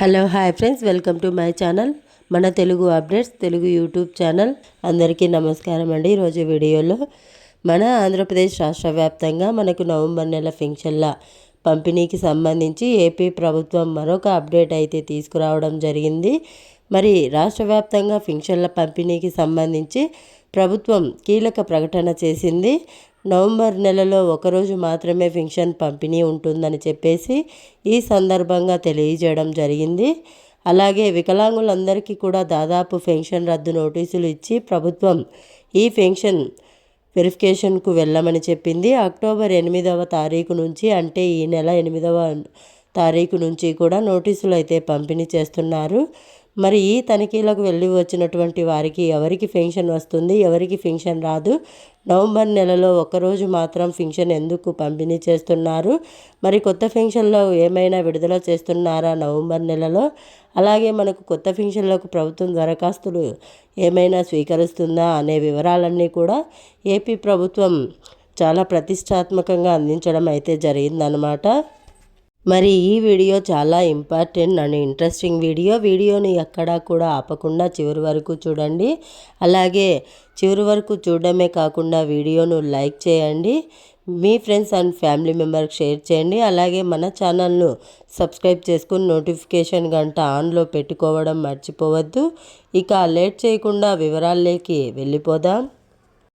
Hello hi friends welcome to my channel. మన Telugu updates Telugu YouTube channel. అందరికీ నమస్కారం అండి. ఈరోజు వీడియోలో మన ఆంధ్రప్రదేశ్ రాష్ట్ర వ్యాప్తంగా మనకు నవంబర్ నెల ఫింక్షన్ల పంపిణీకి సంబంధించి ఏపీ ప్రభుత్వం మరొక అప్డేట్ అయితే తీసుకురావడం జరిగింది. మరి రాష్ట్ర వ్యాప్తంగా ఫింక్షన్ల పంపిణీకి సంబంధించి ప్రభుత్వం కీలక ప్రకటన చేసింది. నవంబర్ నెలలో ఒకరోజు మాత్రమే పెన్షన్ పంపిణీ ఉంటుందని చెప్పేసి ఈ సందర్భంగా తెలియజేయడం జరిగింది. అలాగే వికలాంగులందరికీ కూడా దాదాపు ఫెన్షన్ రద్దు నోటీసులు ఇచ్చి ప్రభుత్వం ఈ ఫెన్షన్ వెరిఫికేషన్కు వెళ్ళమని చెప్పింది. అక్టోబర్ ఎనిమిదవ తారీఖు నుంచి అంటే ఈ నెల ఎనిమిదవ తారీఖు నుంచి కూడా నోటీసులు అయితే పంపిణీ చేస్తున్నారు. మరి ఈ తనిఖీలకు వెళ్ళి వచ్చినటువంటి వారికి ఎవరికి పెన్షన్ వస్తుంది ఎవరికి పెన్షన్ రాదు నవంబర్ నెలలో ఒకరోజు మాత్రం పెన్షన్ ఎందుకు పంపిణీ చేస్తున్నారు మరి కొత్త పెన్షన్లో ఏమైనా విడుదల చేస్తున్నారా నవంబర్ నెలలో? అలాగే మనకు కొత్త పెన్షన్లకు ప్రభుత్వం దరఖాస్తులు ఏమైనా స్వీకరిస్తుందా అనే వివరాలన్నీ కూడా ఏపీ ప్రభుత్వం చాలా ప్రతిష్టాత్మకంగా అందించడం అయితే జరిగిందనమాట మరి ఈ వీడియో చాలా ఇంపార్టెంట్ అండ్ ఇంట్రెస్టింగ్ వీడియో. వీడియోని ఎక్కడా కూడా ఆపకుండా చివరి వరకు చూడండి. అలాగే చివరి వరకు చూడడమే కాకుండా వీడియోను లైక్ చేయండి. మీ ఫ్రెండ్స్ అండ్ ఫ్యామిలీ మెంబర్కి షేర్ చేయండి. అలాగే మన ఛానల్ను సబ్స్క్రైబ్ చేసుకుని నోటిఫికేషన్ గంట ఆన్లో పెట్టుకోవడం మర్చిపోవద్దు. ఇక లేట్ చేయకుండా వివరాల్లోకి వెళ్ళిపోదాం.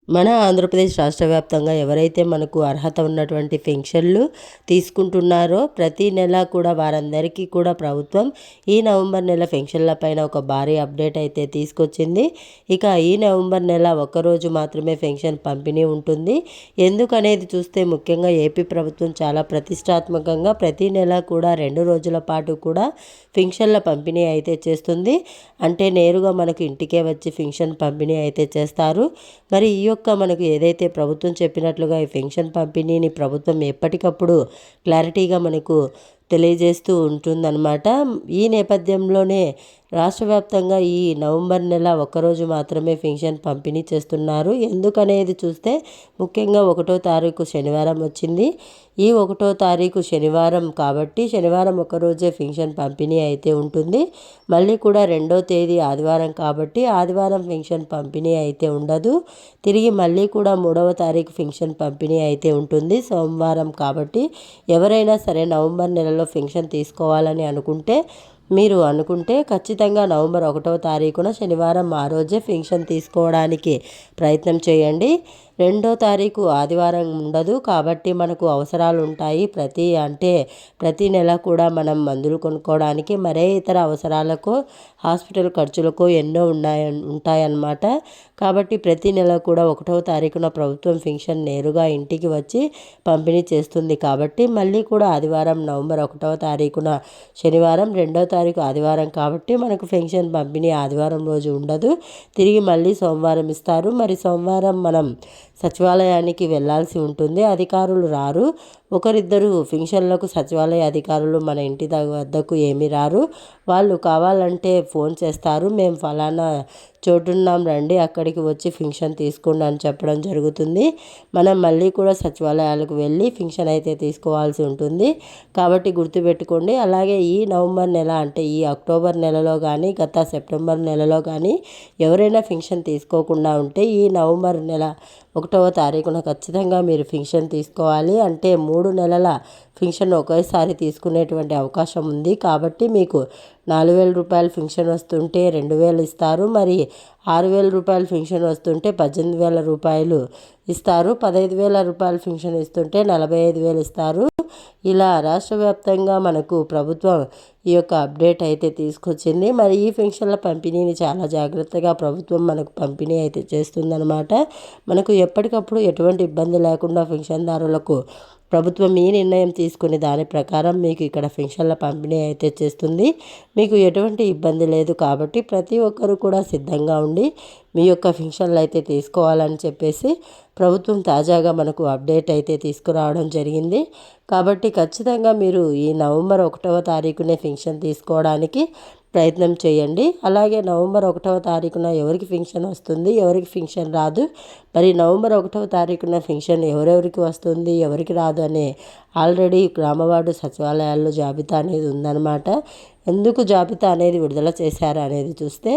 మన ఆంధ్రప్రదేశ్ రాష్ట్ర వ్యాప్తంగా ఎవరైతే మనకు అర్హత ఉన్నటువంటి పెన్షన్లు తీసుకుంటున్నారో ప్రతి నెల కూడా వారందరికీ కూడా ప్రభుత్వం ఈ నవంబర్ నెల పెన్షన్ల పైన ఒక భారీ అప్డేట్ అయితే తీసుకొచ్చింది. ఇక ఈ నవంబర్ నెల ఒక్కరోజు మాత్రమే పెన్షన్ పంపిణీ ఉంటుంది. ఎందుకనేది చూస్తే ముఖ్యంగా ఏపీ ప్రభుత్వం చాలా ప్రతిష్టాత్మకంగా ప్రతి నెల కూడా రెండు రోజుల పాటు కూడా పెన్షన్ల పంపిణీ అయితే చేస్తుంది. అంటే నేరుగా మనకు ఇంటికే వచ్చి పెన్షన్ పంపిణీ అయితే చేస్తారు. మరి ఈ యొక్క మనకు ఏదైతే ప్రభుత్వం చెప్పినట్లుగా ఈ పెన్షన్ పంపిణీని ప్రభుత్వం ఎప్పటికప్పుడు క్లారిటీగా మనకు తెలియజేస్తూ ఉంటుందన్నమాట. ఈ నేపథ్యంలోనే రాష్ట్ర వ్యాప్తంగా ఈ నవంబర్ నెల ఒక్కరోజు మాత్రమే పెన్షన్ పంపిణీ చేస్తున్నారు. ఎందుకనేది చూస్తే ముఖ్యంగా ఒకటో తారీఖు శనివారం వచ్చింది. ఈ ఒకటో తారీఖు శనివారం కాబట్టి శనివారం ఒకరోజే పెన్షన్ పంపిణీ అయితే ఉంటుంది. మళ్ళీ కూడా రెండో తేదీ ఆదివారం కాబట్టి ఆదివారం పెన్షన్ పంపిణీ అయితే ఉండదు. తిరిగి మళ్ళీ కూడా మూడవ తారీఖు పెన్షన్ పంపిణీ అయితే ఉంటుంది సోమవారం కాబట్టి. ఎవరైనా సరే నవంబర్ నెలలో పెన్షన్ తీసుకోవాలని అనుకుంటే మీరు అనుకుంటే ఖచ్చితంగా నవంబర్ ఒకటవ తారీఖున శనివారం ఆ రోజే ఫింక్షన్ తీసుకోవడానికి ప్రయత్నం చేయండి. రెండో తారీఖు ఆదివారం ఉండదు. కాబట్టి మనకు అవసరాలు ఉంటాయి ప్రతి అంటే ప్రతి నెల కూడా మనం మందులు కొనుక్కోవడానికి మరే ఇతర అవసరాలకు హాస్పిటల్ ఖర్చులకు ఎన్నో ఉన్నాయి ఉంటాయన్నమాట. కాబట్టి ప్రతి నెల కూడా ఒకటవ తారీఖున ప్రభుత్వం పెన్షన్ నేరుగా ఇంటికి వచ్చి పంపిణీ చేస్తుంది. కాబట్టి మళ్ళీ కూడా ఆదివారం నవంబర్ ఒకటవ తారీఖున శనివారం రెండో తారీఖు ఆదివారం కాబట్టి మనకు పెన్షన్ పంపిణీ ఆదివారం రోజు ఉండదు. తిరిగి మళ్ళీ సోమవారం ఇస్తారు. మరి సోమవారం మనం సచివాలయానికి వెళ్ళాల్సి ఉంటుంది. అధికారులు రారు. ఒకరిద్దరు ఫింక్షన్లకు సచివాలయ అధికారులు మన ఇంటి వద్దకు ఏమి రారు. వాళ్ళు కావాలంటే ఫోన్ చేస్తారు. మేము ఫలానా చోటున్నాం రండి అక్కడికి వచ్చి ఫింక్షన్ తీసుకోండి అని చెప్పడం జరుగుతుంది. మనం మళ్ళీ కూడా సచివాలయాలకు వెళ్ళి ఫింక్షన్ అయితే తీసుకోవాల్సి ఉంటుంది. కాబట్టి గుర్తుపెట్టుకోండి. అలాగే ఈ నవంబర్ నెల అంటే ఈ అక్టోబర్ నెలలో కానీ గత సెప్టెంబర్ నెలలో కానీ ఎవరైనా ఫింక్షన్ తీసుకోకుండా ఉంటే ఈ నవంబర్ నెల ఒకటవ తారీఖున ఖచ్చితంగా మీరు ఫింక్షన్ తీసుకోవాలి. అంటే మూడు మూడు నెలల పింఛను ఒకేసారి తీసుకునేటువంటి అవకాశం ఉంది. కాబట్టి మీకు నాలుగు వేల రూపాయలు ఫింక్షన్ వస్తుంటే రెండు వేలు ఇస్తారు. మరి ఆరు వేల రూపాయలు ఫింక్షన్ వస్తుంటే పద్దెనిమిది వేల రూపాయలు ఇస్తారు. పదహైదు వేల రూపాయలు ఫింక్షన్ ఇస్తుంటే నలభై ఐదు వేలు ఇస్తారు. ఇలా రాష్ట్ర వ్యాప్తంగా మనకు ప్రభుత్వం ఈ యొక్క అప్డేట్ అయితే తీసుకొచ్చింది. మరి ఈ పెన్షన్ల పంపిణీని చాలా జాగ్రత్తగా ప్రభుత్వం మనకు పంపిణీ అయితే చేస్తుందన్నమాట. మనకు ఎప్పటికప్పుడు ఎటువంటి ఇబ్బంది లేకుండా పెన్షన్దారులకు ప్రభుత్వం ఈ నిర్ణయం తీసుకుని దాని ప్రకారం మీకు ఇక్కడ పెన్షన్ల పంపిణీ అయితే చేస్తుంది. మీకు ఎటువంటి ఇబ్బంది లేదు కాబట్టి ప్రతి ఒక్కరూ కూడా సిద్ధంగా ఉండి మీ యొక్క పెన్షన్లు అయితే తీసుకోవాలని చెప్పేసి ప్రభుత్వం తాజాగా మనకు అప్డేట్ అయితే తీసుకురావడం జరిగింది. కాబట్టి ఖచ్చితంగా మీరు ఈ నవంబర్ ఒకటవ తారీఖునే పెన్షన్ తీసుకోవడానికి ప్రయత్నం చేయండి. అలాగే నవంబర్ ఒకటవ తారీఖున ఎవరికి ఫంక్షన్ వస్తుంది ఎవరికి ఫంక్షన్ రాదు మరి నవంబర్ ఒకటవ తారీఖున ఫంక్షన్ ఎవరెవరికి వస్తుంది ఎవరికి రాదు అనే ఆల్రెడీ గ్రామవార్డు సచివాలయాల్లో జాబితా అనేది ఉందన్నమాట. ఎందుకు జాబితా అనేది విడుదల చేశారు అనేది చూస్తే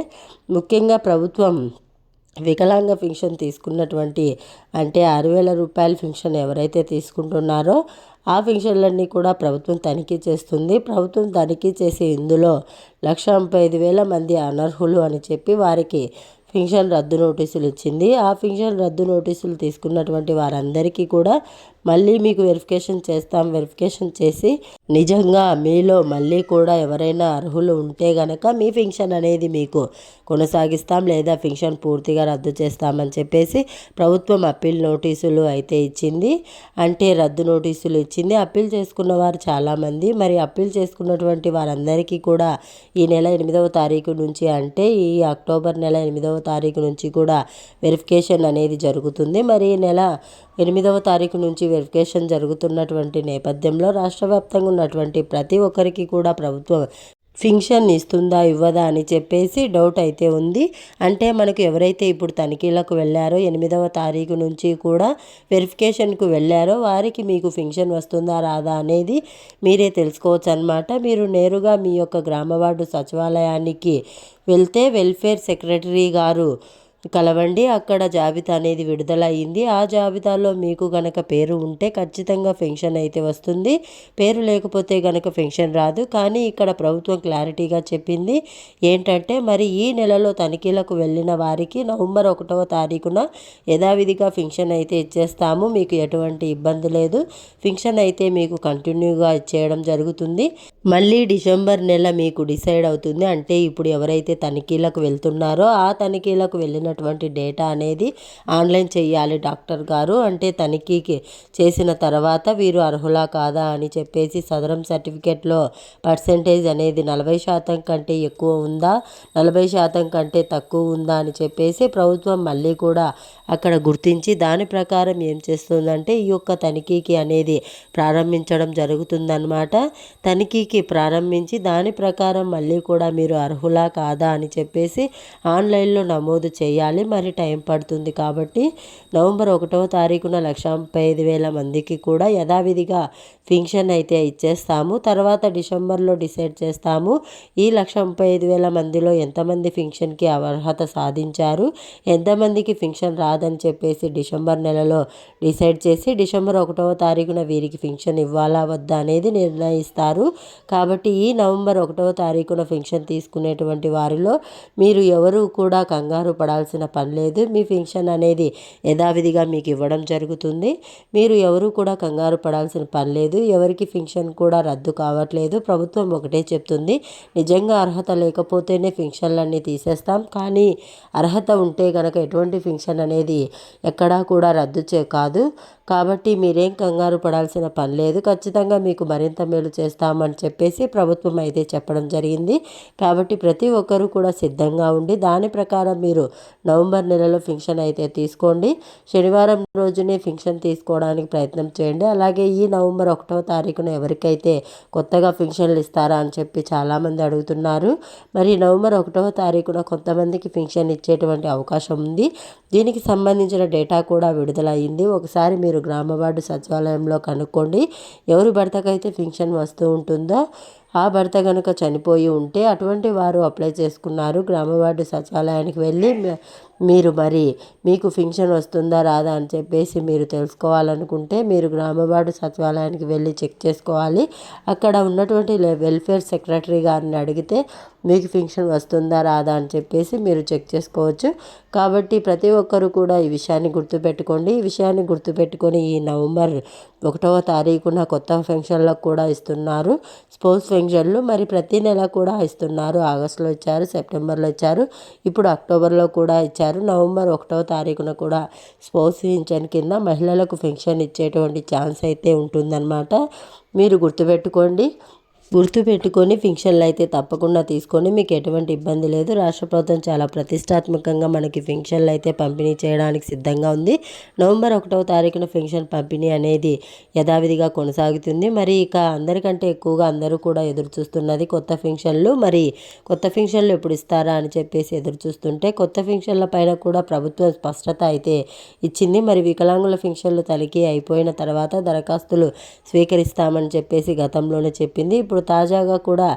ముఖ్యంగా ప్రభుత్వం వికలాంగ పింఛన్ తీసుకున్నటువంటి అంటే ఆరు వేల రూపాయల పింఛన్ ఎవరైతే తీసుకుంటున్నారో ఆ పింఛన్లన్నీ కూడా ప్రభుత్వం తనిఖీ చేస్తుంది. ప్రభుత్వం తనిఖీ చేసి ఇందులో లక్ష ముప్పై ఐదు వేల మంది అనర్హులు అని చెప్పి వారికి పింఛన్ రద్దు నోటీసులు ఇచ్చింది. ఆ పింఛన్ రద్దు నోటీసులు తీసుకున్నటువంటి వారందరికీ కూడా మళ్ళీ మీకు వెరిఫికేషన్ చేస్తాం వెరిఫికేషన్ చేసి నిజంగా మీలో మళ్ళీ కూడా ఎవరైనా అర్హులు ఉంటే గనక మీ పింఛన్ అనేది మీకు కొనసాగిస్తాం లేదా పింఛన్ పూర్తిగా రద్దు చేస్తామని చెప్పేసి ప్రభుత్వం అప్పీల్ నోటీసులు అయితే ఇచ్చింది. అంటే రద్దు నోటీసులు ఇచ్చింది. అప్పీల్ చేసుకున్న వారు చాలామంది. మరి అప్పీల్ చేసుకున్నటువంటి వారందరికీ కూడా ఈ నెల ఎనిమిదవ తారీఖు నుంచి అంటే ఈ అక్టోబర్ నెల ఎనిమిదవ తారీఖు నుంచి కూడా వెరిఫికేషన్ అనేది జరుగుతుంది. మరి ఈ నెల ఎనిమిదవ తారీఖు నుంచి వెరిఫికేషన్ జరుగుతున్నటువంటి నేపథ్యంలో రాష్ట్ర వ్యాప్తంగా ఉన్నటువంటి ప్రతి ఒక్కరికి కూడా ప్రభుత్వం ఫింక్షన్ ఇస్తుందా ఇవ్వదా అని చెప్పేసి డౌట్ అయితే ఉంది. అంటే మనకు ఎవరైతే ఇప్పుడు తనిఖీలకు వెళ్ళారో ఎనిమిదవ తారీఖు నుంచి కూడా వెరిఫికేషన్కు వెళ్ళారో వారికి మీకు ఫింక్షన్ వస్తుందా రాదా అనేది మీరే తెలుసుకోవచ్చు అనమాట మీరు నేరుగా మీ యొక్క గ్రామ వార్డు సచివాలయానికి వెళ్తే వెల్ఫేర్ సెక్రటరీ గారు కలవండి అక్కడ జాబితా అనేది విడుదలయ్యింది. ఆ జాబితాలో మీకు గనక పేరు ఉంటే ఖచ్చితంగా పెన్షన్ అయితే వస్తుంది. పేరు లేకపోతే గనక పెన్షన్ రాదు. కానీ ఇక్కడ ప్రభుత్వం క్లారిటీగా చెప్పింది ఏంటంటే మరి ఈ నెలలో తనిఖీలకు వెళ్ళిన వారికి నవంబర్ ఒకటవ తారీఖున యథావిధిగా పెన్షన్ అయితే ఇచ్చేస్తాము. మీకు ఎటువంటి ఇబ్బంది లేదు. పెన్షన్ అయితే మీకు కంటిన్యూగా ఇచ్చేయడం జరుగుతుంది. మళ్ళీ డిసెంబర్ నెల మీకు డిసైడ్ అవుతుంది. అంటే ఇప్పుడు ఎవరైతే తనిఖీలకు వెళ్తున్నారో ఆ తనిఖీలకు వెళ్ళిన వెళ్ళినటువంటి డేటా అనేది ఆన్లైన్ చేయాలి డాక్టర్ గారు. అంటే తనిఖీకి చేసిన తర్వాత వీరు అర్హులా కాదా అని చెప్పేసి సదరం సర్టిఫికేట్లో పర్సంటేజ్ అనేది నలభై శాతం కంటే ఎక్కువ ఉందా నలభై శాతం కంటే తక్కువ ఉందా అని చెప్పేసి ప్రభుత్వం మళ్ళీ కూడా అక్కడ గుర్తించి దాని ప్రకారం ఏం చేస్తుందంటే ఈ యొక్క తనిఖీకి అనేది ప్రారంభించడం జరుగుతుందన్నమాట. తనిఖీకి ప్రారంభించి దాని ప్రకారం మళ్ళీ కూడా మీరు అర్హులా కాదా అని చెప్పేసి ఆన్లైన్లో నమోదు చేయాలి. మరి టైం పడుతుంది కాబట్టి నవంబర్ ఒకటవ తారీఖున లక్ష ముప్పై ఐదు వేల మందికి కూడా యథావిధిగా పింఛన్ అయితే ఇచ్చేస్తాము. తర్వాత డిసెంబర్లో డిసైడ్ చేస్తాము ఈ లక్ష ముప్పై ఐదు వేల మందిలో ఎంతమంది ఫింక్షన్కి అర్హత సాధించారు ఎంతమందికి ఫింక్షన్ రాదని చెప్పేసి డిసెంబర్ నెలలో డిసైడ్ చేసి డిసెంబర్ ఒకటవ తారీఖున వీరికి ఫింక్షన్ ఇవ్వాలా వద్దా అనేది నిర్ణయిస్తారు. కాబట్టి ఈ నవంబర్ ఒకటవ తారీఖున ఫింక్షన్ తీసుకునేటువంటి వారిలో మీరు ఎవరు కూడా కంగారు పడాల్సిన పని లేదు. మీ పెన్షన్ అనేది యథావిధిగా మీకు ఇవ్వడం జరుగుతుంది. మీరు ఎవరు కూడా కంగారు పడాల్సిన పని లేదు. ఎవరికి పెన్షన్ కూడా రద్దు కావట్లేదు. ప్రభుత్వం ఒకటే చెప్తుంది. నిజంగా అర్హత లేకపోతేనే పెన్షన్లన్నీ తీసేస్తాం. కానీ అర్హత ఉంటే కనుక ఎటువంటి పెన్షన్ అనేది ఎక్కడా కూడా రద్దు చే కాదు. కాబట్టి మీరేం కంగారు పడాల్సిన పని లేదు. ఖచ్చితంగా మీకు మరింత మేలు చేస్తామని చెప్పేసి ప్రభుత్వం అయితే చెప్పడం జరిగింది. కాబట్టి ప్రతి ఒక్కరూ కూడా సిద్ధంగా ఉండి దాని ప్రకారం మీరు నవంబర్ నెలలో ఫింక్షన్ అయితే తీసుకోండి. శనివారం రోజునే ఫింక్షన్ తీసుకోవడానికి ప్రయత్నం చేయండి. అలాగే ఈ నవంబర్ ఒకటవ తారీఖున ఎవరికైతే కొత్తగా ఫింక్షన్లు ఇస్తారా అని చెప్పి చాలామంది అడుగుతున్నారు. మరి నవంబర్ ఒకటవ తారీఖున కొంతమందికి ఫింక్షన్ ఇచ్చేటువంటి అవకాశం ఉంది. దీనికి సంబంధించిన డేటా కూడా విడుదలయ్యింది. ఒకసారి మీరు గ్రామ వార్డు సచివాలయంలో కనుక్కోండి. ఎవరి భర్తకైతే ఫింక్షన్ వస్తూ ఉంటుందో ఆ భర్త గనుక చనిపోయి ఉంటే అటువంటి వారు అప్లై చేసుకున్నారు. గ్రామ వార్డు సచివాలయానికి వెళ్ళి మీరు మరి మీకు ఫింక్షన్ వస్తుందా రాదా అని చెప్పేసి మీరు తెలుసుకోవాలనుకుంటే మీరు గ్రామవార్డు సచివాలయానికి వెళ్ళి చెక్ చేసుకోవాలి. అక్కడ ఉన్నటువంటి వెల్ఫేర్ సెక్రటరీ గారిని అడిగితే మీకు ఫింక్షన్ వస్తుందా రాదా అని చెప్పేసి మీరు చెక్ చేసుకోవచ్చు. కాబట్టి ప్రతి ఒక్కరు కూడా ఈ విషయాన్ని గుర్తుపెట్టుకోండి. ఈ విషయాన్ని గుర్తుపెట్టుకొని ఈ నవంబర్ ఒకటవ తారీఖున కొత్త ఫంక్షన్లకు కూడా ఇస్తున్నారు. స్పోర్ట్స్ ఫంక్షన్లు మరి ప్రతి నెల కూడా ఇస్తున్నారు. ఆగస్టులో ఇచ్చారు సెప్టెంబర్లో ఇచ్చారు. ఇప్పుడు అక్టోబర్లో కూడా ఇచ్చారు. నవంబర్ ఒకటవ తారీఖున కూడా స్పోర్ట్స్ ఫంక్షన్ కింద మహిళలకు పెన్షన్ ఇచ్చేటువంటి ఛాన్స్ అయితే ఉంటుందన్నమాట. మీరు గుర్తుపెట్టుకోండి. గుర్తుపెట్టుకొని ఫింక్షన్లు అయితే తప్పకుండా తీసుకొని మీకు ఎటువంటి ఇబ్బంది లేదు. రాష్ట్ర ప్రభుత్వం చాలా ప్రతిష్టాత్మకంగా మనకి ఫింక్షన్లు అయితే పంపిణీ చేయడానికి సిద్ధంగా ఉంది. నవంబర్ ఒకటవ తారీఖున ఫింక్షన్ పంపిణీ అనేది యథావిధిగా కొనసాగుతుంది. మరి ఇక అందరికంటే ఎక్కువగా అందరూ కూడా ఎదురు చూస్తున్నది కొత్త ఫింక్షన్లు. మరి కొత్త ఫింక్షన్లు ఎప్పుడు ఇస్తారా అని చెప్పేసి ఎదురు చూస్తుంటే కొత్త ఫింక్షన్ల పైన కూడా ప్రభుత్వం స్పష్టత అయితే ఇచ్చింది. మరి వికలాంగుల ఫింక్షన్లు తనిఖీ అయిపోయిన తర్వాత దరఖాస్తులు స్వీకరిస్తామని చెప్పేసి గతంలోనే చెప్పింది. ఇప్పుడు ఇప్పుడు తాజాగా కూడా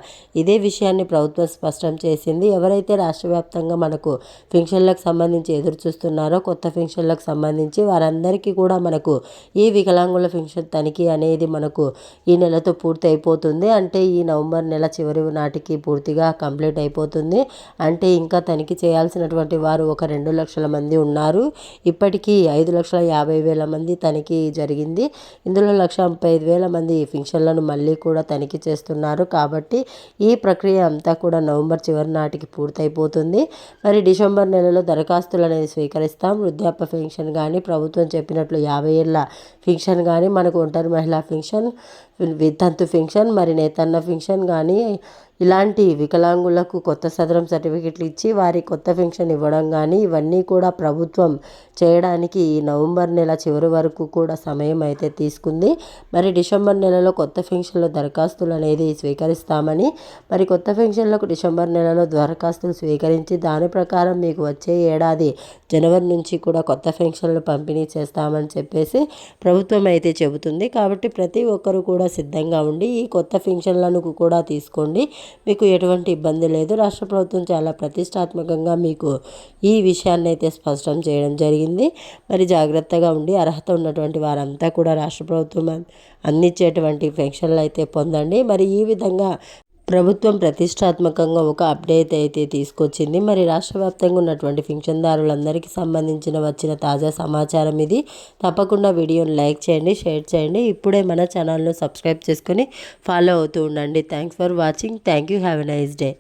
ఇదే విషయాన్ని ప్రభుత్వం స్పష్టం చేసింది. ఎవరైతే రాష్ట్ర వ్యాప్తంగా మనకు పెన్షన్లకు సంబంధించి ఎదురు చూస్తున్నారో కొత్త పెన్షన్లకు సంబంధించి వారందరికీ కూడా మనకు ఈ వికలాంగుల పెన్షన్ తనిఖీ అనేది మనకు ఈ నెలతో పూర్తి అయిపోతుంది అంటే ఈ నవంబర్ నెల చివరి నాటికి పూర్తిగా కంప్లీట్ అయిపోతుంది. అంటే ఇంకా తనిఖీ చేయాల్సినటువంటి వారు ఒక రెండు లక్షల మంది ఉన్నారు. ఇప్పటికీ ఐదు లక్షల యాభై వేల మంది తనిఖీ జరిగింది. ఇందులో లక్ష ముప్పై ఐదు వేల మంది ఫింక్షన్లను మళ్ళీ కూడా తనిఖీ చేస్తున్నారు. కాబట్టి ఈ ప్రక్రియ అంతా కూడా నవంబర్ చివరి నాటికి పూర్తయిపోతుంది. మరి డిసెంబర్ నెలలో దరఖాస్తులు అనేది స్వీకరిస్తాం. వృద్ధాప్య పెన్షన్ కానీ ప్రభుత్వం చెప్పినట్లు యాభై ఏళ్ళ ఫింక్షన్ కానీ మనకు ఒంటరి మహిళా ఫింక్షన్ వితంతు ఫింక్షన్ మరి నేతన్న ఫింక్షన్ కానీ ఇలాంటి వికలాంగులకు కొత్త సదరం సర్టిఫికెట్లు ఇచ్చి వారి కొత్త పెన్షన్ ఇవ్వడం కానీ ఇవన్నీ కూడా ప్రభుత్వం చేయడానికి ఈ నవంబర్ నెల చివరి వరకు కూడా సమయం అయితే తీసుకుంది. మరి డిసెంబర్ నెలలో కొత్త పెన్షన్ల దరఖాస్తులు అనేది స్వీకరిస్తామని మరి కొత్త పెన్షన్లకు డిసెంబర్ నెలలో దరఖాస్తులు స్వీకరించి దాని ప్రకారం మీకు వచ్చే ఏడాది జనవరి నుంచి కూడా కొత్త పెన్షన్లు పంపిణీ చేస్తామని చెప్పేసి ప్రభుత్వం అయితే చెబుతుంది. కాబట్టి ప్రతి ఒక్కరు కూడా సిద్ధంగా ఉండి ఈ కొత్త పెన్షన్లను కూడా తీసుకోండి. మీకు ఎటువంటి ఇబ్బంది లేదు. రాష్ట్ర ప్రభుత్వం చాలా ప్రతిష్టాత్మకంగా మీకు ఈ విషయాన్ని అయితే స్పష్టం చేయడం జరిగింది. మరి జాగ్రత్తగా ఉండి అర్హత ఉన్నటువంటి వారంతా కూడా రాష్ట్ర ప్రభుత్వం అందించేటువంటి పెన్షన్లు అయితే పొందండి. మరి ఈ విధంగా ప్రభుత్వం ప్రతిష్టాత్మకంగా ఒక అప్డేట్ అయితే తీసుకొచ్చింది. మరి రాష్ట్ర వ్యాప్తంగా ఉన్నటువంటి పింఛన్దారులందరికీ సంబంధించిన వచ్చిన తాజా సమాచారం ఇది. తప్పకుండా వీడియోని లైక్ చేయండి షేర్ చేయండి. ఇప్పుడే మన ఛానల్ను సబ్స్క్రైబ్ చేసుకొని ఫాలో అవుతూ ఉండండి. Thanks for watching. Thank you. Have a nice day.